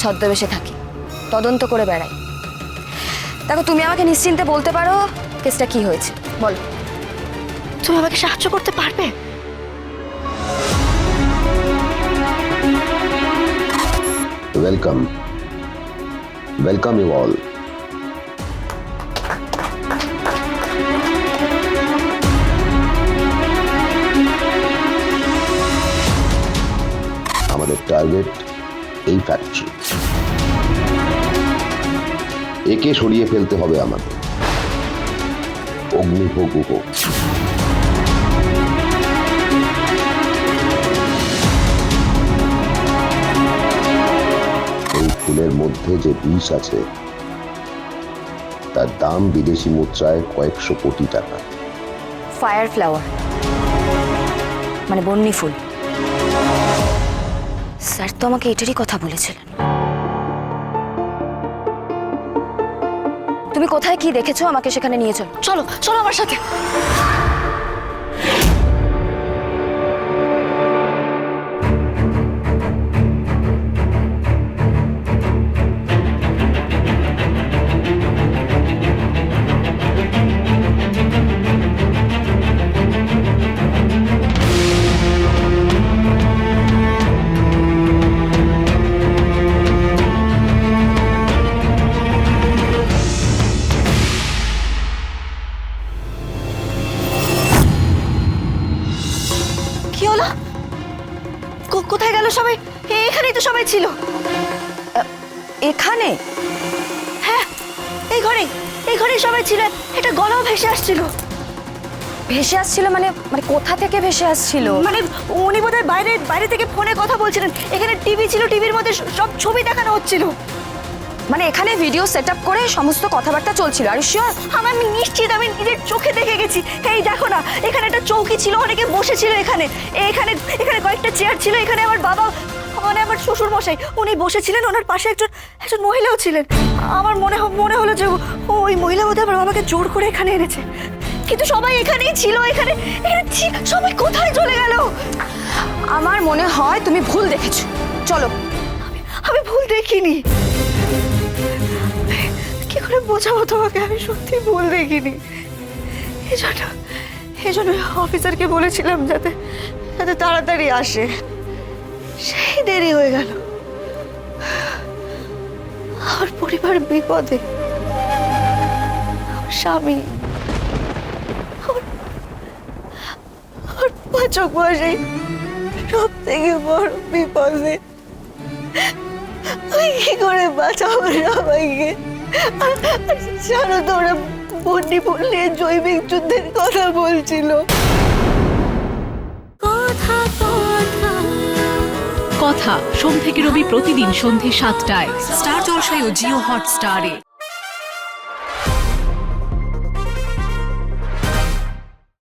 ছদ্মবেশে থাকি। তদন্ত করে বেড়াই। দেখো তুমি আমাকে নিশ্চিন্তে বলতে পারো কেসটা কি হয়েছে। বলো। তুমি আমাকে সাহায্য করতে পারবে? Welcome. Welcome you all. আমাদের টার্গেট এই ফ্যাক্টরি একে সরিয়ে ফেলতে হবে আমাদের। অগ্নিভোগ উপভোগ এই ফুলের মধ্যে যে বিষ আছে, তার দাম বিদেশি মুদ্রায় কয়েকশো কোটি টাকা। ফায়ার ফ্লাওয়ার মানে বন্যি ফুল। স্যার তো আমাকে এটারই কথা বলেছিলেন। তুমি কোথায় কি দেখেছ? আমাকে সেখানে নিয়ে চলো। চলো চলো আমার সাথে। কো- কোথায় গেল সবাই? এখানেই তো সবাই ছিল। এখানে? হ্যাঁ এই ঘরে এই ঘরে সবাই ছিল। এটা গলাও ভেসে আসছিল। ভেসে আসছিল মানে মানে কোথা থেকে ভেসে আসছিল? মানে উনি বোধহয় বাইরে বাইরে থেকে ফোনে কথা বলছিলেন। এখানে টিভি ছিল টিভির মধ্যে সব ছবি দেখানো হচ্ছিল। মানে এখানে ভিডিও সেট আপ করে সমস্ত কথাবার্তা চলছিল। আর শিওর আমার আমি নিশ্চিত আমি নিজের চোখে দেখে গেছি। এই দেখো না, এখানে একটা চৌকি ছিল, অনেকে বসেছিল এখানে। এখানে এখানে কয়েকটা চেয়ার ছিল, এখানে আমার বাবা মানে আমার শ্বশুর মশাই উনি বসেছিলেন, ওনার পাশে একজন একজন মহিলাও ছিলেন। আমার মনে মনে হলো যে ওই মহিলা বোধহয় আমার বাবাকে জোর করে এখানে এনেছে। কিন্তু সবাই এখানেই ছিল, এখানে সবাই কোথায় চলে গেল? আমার মনে হয় তুমি ভুল দেখেছ। চলো। আমি ভুল দেখিনি। বোঝাবো তোমাকে, আমি সত্যি ভুল দেখিনি। এই জন্য এই অফিসারকে বলেছিলাম যাতে যাতে তাড়াতাড়ি আসে। সেই দেরি হয়ে গেল। আমার পরিবার বিপদে। স্বামী। আমার পাচক বসে সব থেকে বড় বিপদে। আমি কি করে বাঁচাবো সবাইকে? জানো তো ওরা বন্যি নিয়ে জৈবিক যুদ্ধের কথা বলছিল। কথা সোম থেকে রবি প্রতিদিন সন্ধে সাতটায়। স্টার জলসায় ও জিও হটস্টারে।